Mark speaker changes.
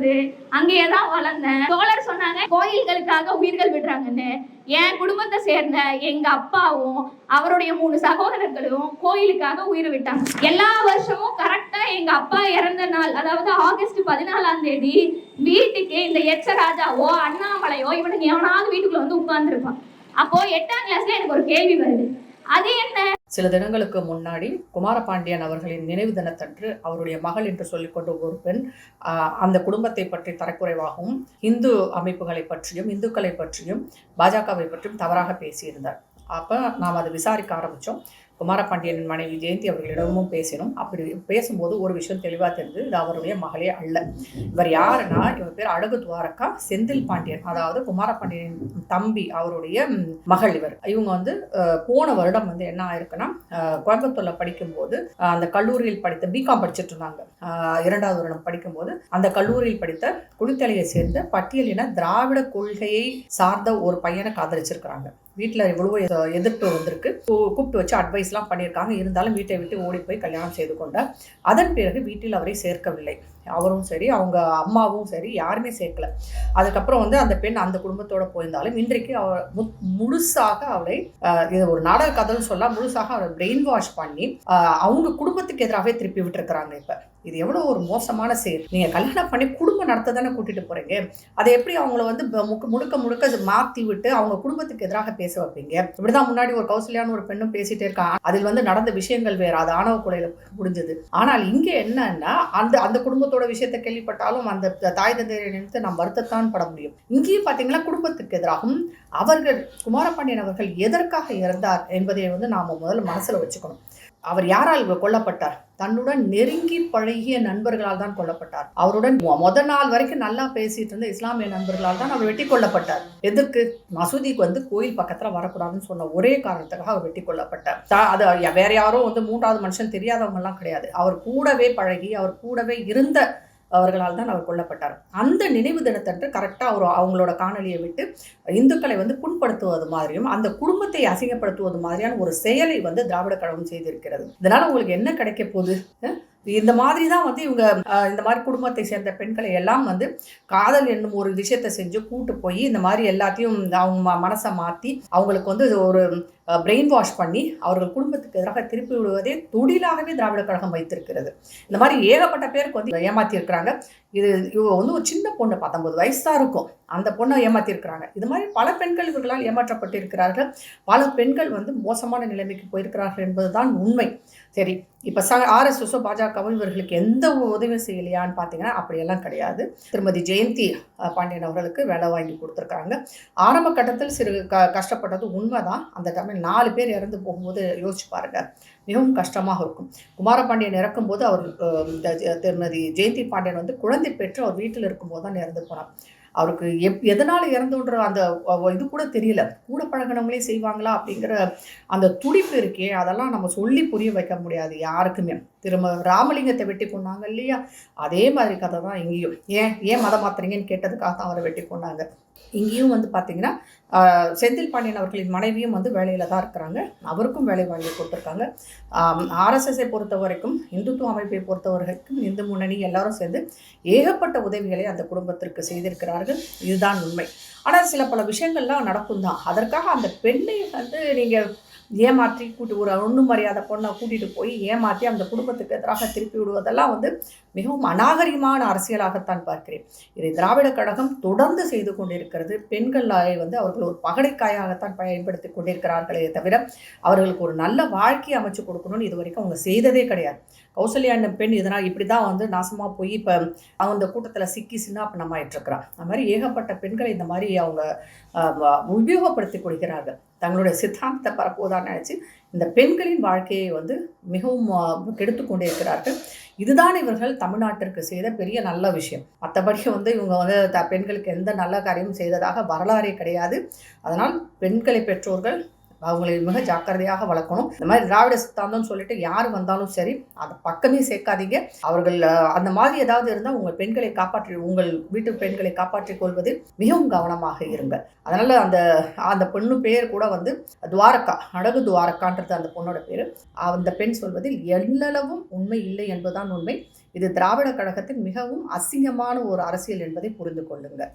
Speaker 1: பிறந்து அங்கேயே தான் வளர்ந்தேன். தோழர் சொன்னாங்க கோயில்களுக்காக உயிர்கள் விடுறாங்கன்னு. என் குடும்பத்தை சேர்ந்த எங்க அப்பாவும் அவருடைய மூணு சகோதரர்களும் கோயிலுக்காக உயிர் விட்டாங்க. எல்லா வருஷமும் கரெக்டா எங்க அப்பா இறந்த நாள் அதாவது ஆகஸ்ட் பதினாலாம் தேதி வீட்டுக்கு இந்த எச்சராஜாவோ அண்ணாமலையோ இவனுக்கு எவனாவது வீட்டுக்குள்ள வந்து உட்கார்ந்துருப்பான். அப்போ எட்டாம் கிளாஸ்ல எனக்கு ஒரு கேள்வி வருது. அது என்ன?
Speaker 2: சில தினங்களுக்கு முன்னாடி குமாரபாண்டியன் அவர்களின் நினைவு தினத்தன்று அவருடைய மகள் என்று சொல்லிக்கொண்ட ஒரு பெண் அந்த குடும்பத்தை பற்றி தரக்குறைவாகவும் இந்து அமைப்புகளை பற்றியும் இந்துக்களை பற்றியும் பாஜகவை பற்றியும் தவறாக பேசியிருந்தார். அப்போ நாம் அதை விசாரிக்க ஆரம்பித்தோம் குமாரபாண்டியன் மனைவி ஜெயந்தி அவர்களிடமும் பேசினோம். அப்படி பேசும்போது ஒரு விஷயம் தெளிவாக தெரிஞ்சது. இது அவருடைய மகளே அல்ல. இவர் யாருன்னா இவர் பேர் அழகு துவாரக்கா செந்தில் பாண்டியன். அதாவது குமாரபாண்டியன் தம்பி அவருடைய மகள் இவர். இவங்க வந்து போன வருடம் வந்து என்ன ஆயிருக்குன்னா அஹ், கோயம்புத்தூர்ல படிக்கும்போது அந்த கல்லூரியில் படித்த பிகாம் படிச்சுட்டு இருந்தாங்க. இரண்டாவது வருடம் படிக்கும்போது அந்த கல்லூரியில் படித்த குளித்தலையை சேர்ந்த பட்டியலின திராவிட கொள்கையை சார்ந்த ஒரு பையனை காதலிச்சிருக்கிறாங்க. வீட்டில் இவ்வளவு எதிர்ப்பு வந்திருக்கு. கூப்பிட்டு வச்சு அட்வைஸ் அட்வைஸ்லாம் பண்ணியிருக்காங்க. இருந்தாலும் வீட்டை விட்டு ஓடி போய் கல்யாணம் செய்து கொண்டார். அதன் பிறகு வீட்டில் அவரை சேர்க்கவில்லை. அவரும் சரி அவங்க அம்மாவும் சரி யாருமே சேர்க்கல. அதுக்கப்புறம் வந்து அந்த பெண் அந்த குடும்பத்தோட போயிருந்தாலும் இன்றைக்கு அவ மு- முழுசாக அவளை இது ஒரு நாடக கதைன்னு சொல்ல முழுசாக அவளை பிரெயின் வாஷ் பண்ணி அவங்க குடும்பத்துக்கு எதிராகவே திருப்பி விட்டுருக்குறாங்க இப்போ. இது எவ்வளோ ஒரு மோசமான செயல். நீங்கள் கல்யாணம் பண்ணி குடும்பம் நடத்த தானே கூட்டிகிட்டு போகிறீங்க அதை எப்படி அவங்கள வந்து முக்க முழுக்க முழுக்க மாற்றி விட்டு அவங்க குடும்பத்துக்கு எதிராக பேச வைப்பீங்க? இப்படி தான் முன்னாடி ஒரு கௌசல்யான்னு ஒரு பெண்ணும் பேசிகிட்டே இருக்கான் அதில் வந்து நடந்த விஷயங்கள் வேறு. அது ஆணவ கொலையில் முடிஞ்சது. ஆனால் இங்கே என்னன்னா அந்த அந்த குடும்பத்தோட விஷயத்தை கேள்விப்பட்டாலும் அந்த தாய் தந்தையை நினைத்து நாம் வருத்தத்தான் பட முடியும். இங்கேயும் பார்த்தீங்கன்னா குடும்பத்துக்கு எதிராகவும் அவர்கள் குமாரபாண்டியன் அவர்கள் எதற்காக இறந்தார் என்பதை வந்து நாம் முதல்ல மனசுல வச்சுக்கணும். அவர் யாரால் கொல்லப்பட்டார்? தன்னுடன் நெருங்கி பழகிய நண்பர்களால் தான் கொல்லப்பட்டார். அவருடன் முத நாள் வரைக்கும் நல்லா பேசிட்டு இருந்த இஸ்லாமிய நண்பர்களால் தான் அவர் வெட்டி கொல்லப்பட்டார். எதற்கு? மசூதிக்கு வந்து கோயில் பக்கத்துல வரக்கூடாதுன்னு சொன்ன ஒரே காரணத்துக்காக அவர் வெட்டி கொல்லப்பட்டார். அது வேற யாரும் வந்து மூன்றாவது மனுஷன் தெரியாதவங்க எல்லாம் கிடையாது. அவர் கூடவே பழகி அவர் கூடவே இருந்த அவர்களால் தான் அவர் கொல்லப்பட்டார். அந்த நினைவு தினத்தன்று கரெக்டாக அவர் அவங்களோட காணொலியை விட்டு இந்துக்களை வந்து புண்படுத்துவது மாதிரியும் அந்த குடும்பத்தை அசிங்கப்படுத்துவது மாதிரியான ஒரு செயலை வந்து திராவிட கழகம் செய்திருக்கிறது. இதனால் உங்களுக்கு என்ன கிடைக்க போகுது? இந்த மாதிரி தான் வந்து இவங்க இந்த மாதிரி குடும்பத்தை சேர்ந்த பெண்களை எல்லாம் வந்து காதல் என்னும் ஒரு விஷயத்தை செஞ்சு கூட்டு போய் இந்த மாதிரி எல்லாத்தையும் அவங்க ம- மனசை மாற்றி அவங்களுக்கு வந்து இது ஒரு பிரெயின் வாஷ் பண்ணி அவர்கள் குடும்பத்துக்கு எதிராக திருப்பி விடுவதே தொழிலாகவே திராவிட கழகம் வைத்திருக்கிறது. இந்த மாதிரி ஏகப்பட்ட பேருக்கு வந்து ஏமாற்றியிருக்கிறாங்க இது இவ வந்து ஒரு சின்ன பொண்ணு பத்தொன்பது வயசாக இருக்கும். அந்த பொண்ணை ஏமாற்றியிருக்கிறாங்க இது மாதிரி பல பெண்கள் இவர்களால் ஏமாற்றப்பட்டு இருக்கிறார்கள் பல பெண்கள் வந்து மோசமான நிலைமைக்கு போயிருக்கிறார்கள் என்பதுதான் உண்மை. சரி இப்போ ச ஆர்எஸ்எஸோ பாஜகவும் இவர்களுக்கு எந்த உதவியும் செய்யலையான்னு பார்த்தீங்கன்னா அப்படியெல்லாம் கிடையாது. திருமதி ஜெயந்தி பாண்டியன் அவர்களுக்கு வேலை வாங்கி கொடுத்துருக்காங்க ஆரம்ப கட்டத்தில் சிறு க கஷ்டப்பட்டது உண்மைதான். அந்த டைமில் நாலு பேர் இறந்து போகும்போது யோசிச்சு பாருங்க. மிகவும் கஷ்டமாக இருக்கும். குமாரபாண்டியன் இறக்கும்போது அவர் இந்த திருமதி ஜெயந்தி பாண்டியன் வந்து குழந்தை பெற்று அவர் வீட்டில் இருக்கும்போது தான் இறந்து போனார் அவருக்கு எப் எதனால் இறந்துன்ற அந்த இது கூட தெரியல. கூட பழகினவங்களே செய்வாங்களா அப்படிங்கிற அந்த துடிப்பு இருக்கே அதெல்லாம் நம்ம சொல்லி புரிய வைக்க முடியாது யாருக்குமே. திரும்ப ராமலிங்கத்தை வெட்டி கொண்டாங்க இல்லையா? அதே மாதிரி கதை தான் இங்கேயும். ஏன் ஏன் மதம் மாத்துறீங்கன்னு கேட்டதுக்காக தான் அவரை வெட்டி கொண்டாங்க. இங்கேயும் வந்து பார்த்தீங்கன்னா செந்தில் பாண்டியன் அவர்களின் மனைவியும் வந்து வேலையில் தான் இருக்கிறாங்க. அவருக்கும் வேலை வாங்கி கொடுத்துருக்காங்க. ஆர்எஸ்எஸை பொறுத்த வரைக்கும் இந்துத்துவ அமைப்பை பொறுத்த வரைக்கும் இந்து முன்னணி எல்லாரும் சேர்ந்து ஏகப்பட்ட உதவிகளை அந்த குடும்பத்திற்கு செய்திருக்கிறார்கள். இதுதான் உண்மை. ஆனால் சில பல விஷயங்கள்லாம் நடக்கும் தான் அதற்காக அந்த பெண்ணை வந்து நீங்கள் ஏமாற்றி கூட்டி ஒரு ஒன்றும் மரியாதை பொண்ணை கூட்டிகிட்டு போய் ஏமாற்றி அந்த குடும்பத்துக்கு எதிராக திருப்பி விடுவதெல்லாம் வந்து மிகவும் அநாகரிகமான அரசியலாகத்தான் பார்க்கிறேன். இதை திராவிட கழகம் தொடர்ந்து செய்து கொண்டிருக்கிறது. பெண்களை வந்து அவர்கள் ஒரு பகடைக்காயாகத்தான் பயன்படுத்தி கொண்டிருக்கிறார்களே தவிர அவர்களுக்கு ஒரு நல்ல வாழ்க்கையை அமைச்சு கொடுக்கணும்னு இது வரைக்கும் அவங்க செய்ததே கிடையாது. கௌசல்யா என்னும் பெண் இதனால் இப்படி தான் வந்து நாசமாக போய் இப்போ அவங்க இந்த கூட்டத்தில் சிக்கி சின்ன நம்ம இருக்கிறான் அந்த மாதிரி ஏகப்பட்ட பெண்களை இந்த மாதிரி அவங்க உபயோகப்படுத்தி வ- உபயோகப்படுத்திக் கொள்கிறார்கள். தங்களுடைய சித்தாந்தத்தை பரப்புவதாக நினச்சி இந்த பெண்களின் வாழ்க்கையை வந்து மிகவும் கெடுத்து கெடுத்து கொண்டிருக்கிறார்கள். இதுதான் இவர்கள் தமிழ்நாட்டிற்கு செய்த பெரிய நல்ல விஷயம். மற்றபடி வந்து இவங்க வந்து த பெண்களுக்கு எந்த நல்ல காரியமும் செய்ததாக வரலாறே கிடையாது. அதனால் பெண்களை பெற்றோர்கள் அவங்களை மிக ஜாக்கிரதையாக வளர்க்கணும். இந்த மாதிரி திராவிட சித்தாந்தம்னு சொல்லிட்டு யார் வந்தாலும் சரி அதை பக்கமே சேர்க்காதீங்க. அவர்கள் அந்த மாதிரி ஏதாவது இருந்தால் உங்கள் பெண்களை காப்பாற்றி உங்கள் வீட்டு பெண்களை காப்பாற்றிக் கொள்வது மிகவும் கவனமாக இருங்க. அதனால் அந்த அந்த பெண்ணு பேர் கூட வந்து துவாரகா அடகு துவாரகான்றது அந்த பொண்ணோட பேர். அந்த பெண் சொல்வதில் எல்லளவும் உண்மை இல்லை என்பதுதான் உண்மை. இது திராவிட கழகத்தின் மிகவும் அசிங்கமான ஒரு அரசியல் என்பதை புரிந்து கொள்ளுங்கள்